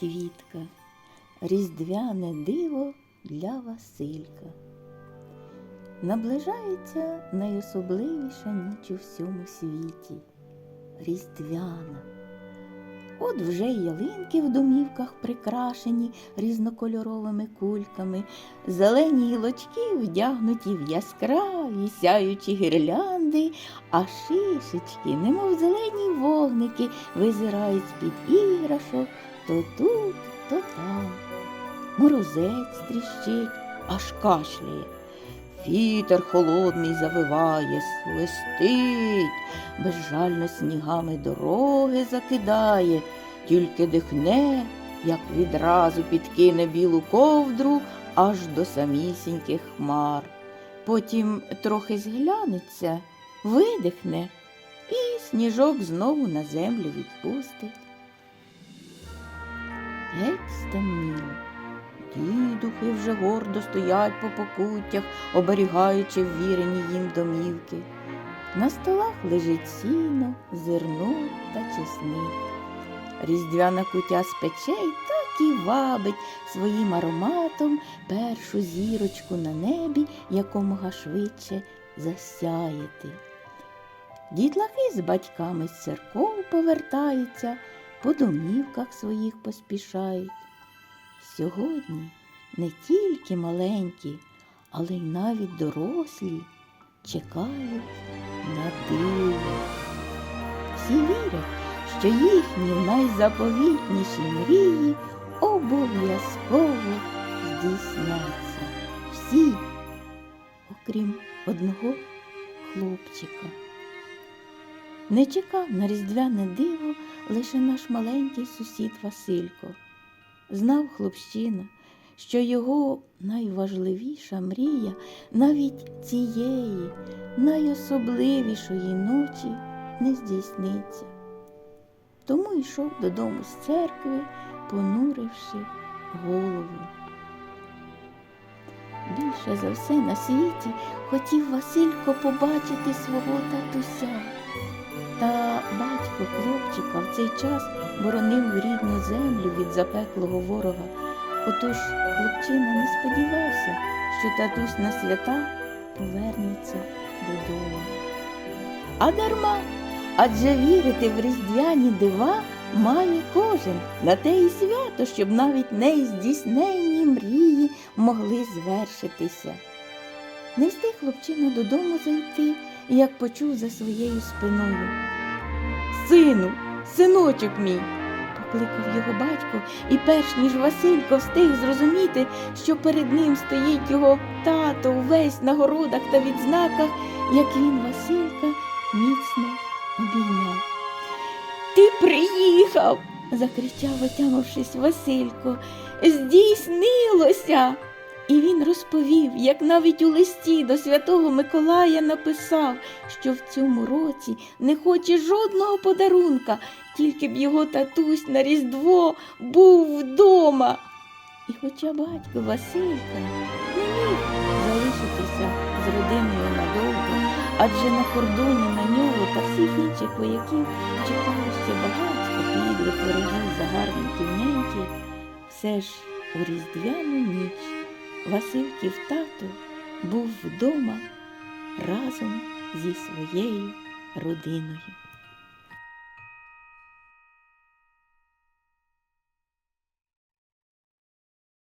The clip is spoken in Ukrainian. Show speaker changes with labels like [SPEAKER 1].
[SPEAKER 1] квітка, різдвяне диво для Василька. Наближається найособливіша ніч у всьому світі різдвяна. От вже ялинки в домівках прикрашені різнокольоровими кульками, зелені гілочки вдягнуті в яскраві сяючі гірлянди, а шишечки, немов зелені вогники, визирають з-під іграшок то тут, то там. Морозець тріщить, аж кашляє. Вітер холодний завиває, свистить, безжально снігами дороги закидає, тільки дихне, як відразу підкине білу ковдру аж до самісіньких хмар. Потім трохи зглянеться, видихне і сніжок знову на землю відпустить. Геть стемніло. Дідухи вже гордо стоять по покуттях, оберігаючи ввірені їм домівки. На столах лежить сіно, зерно та чесник. Різдвяна кутя з печей так і вабить своїм ароматом першу зірочку на небі якомога швидше засяяти. Дітлахи з батьками з церков повертаються, по домівках своїх поспішають. Сьогодні не тільки маленькі, але й навіть дорослі чекають на диво. Всі вірять, що їхні найзаповітніші мрії обов'язково здійсняться. Всі, окрім одного хлопчика. Не чекав на різдвяне диво лише наш маленький сусід Василько. Знав хлопчина, що його найважливіша мрія навіть цієї найособливішої ночі не здійсниться. Тому йшов додому з церкви, понуривши голову. Більше за все на світі хотів Василько побачити свого татуся. Та батько хлопчика в цей час боронив рідну землю від запеклого ворога. Отож хлопчина не сподівався, що татусь на свята повернеться додому. А дарма, адже вірити в різдвяні дива має кожен на те і свято, щоб навіть нездійсненні мрії могли звершитися. Не встиг хлопчина додому зайти, як почув за своєю спиною. Сину, синочок мій, покликав його батько, і перш ніж Василько встиг зрозуміти, що перед ним стоїть його тато увесь на городах та відзнаках, як він Василька міцно приїхав, закричав, отямившись Василько. Здійснилося. І він розповів, як навіть у листі до святого Миколая написав, що в цьому році не хоче жодного подарунка, тільки б його татусь на Різдво був вдома. І хоча батько Василька не міг залишитися з родиною надовго, адже на кордоні на нього та всіх інших вояків чекало ще багатько підлих ворогів загарбників неньки, все ж у різдвяну ніч. Васильків тато був вдома разом зі своєю родиною.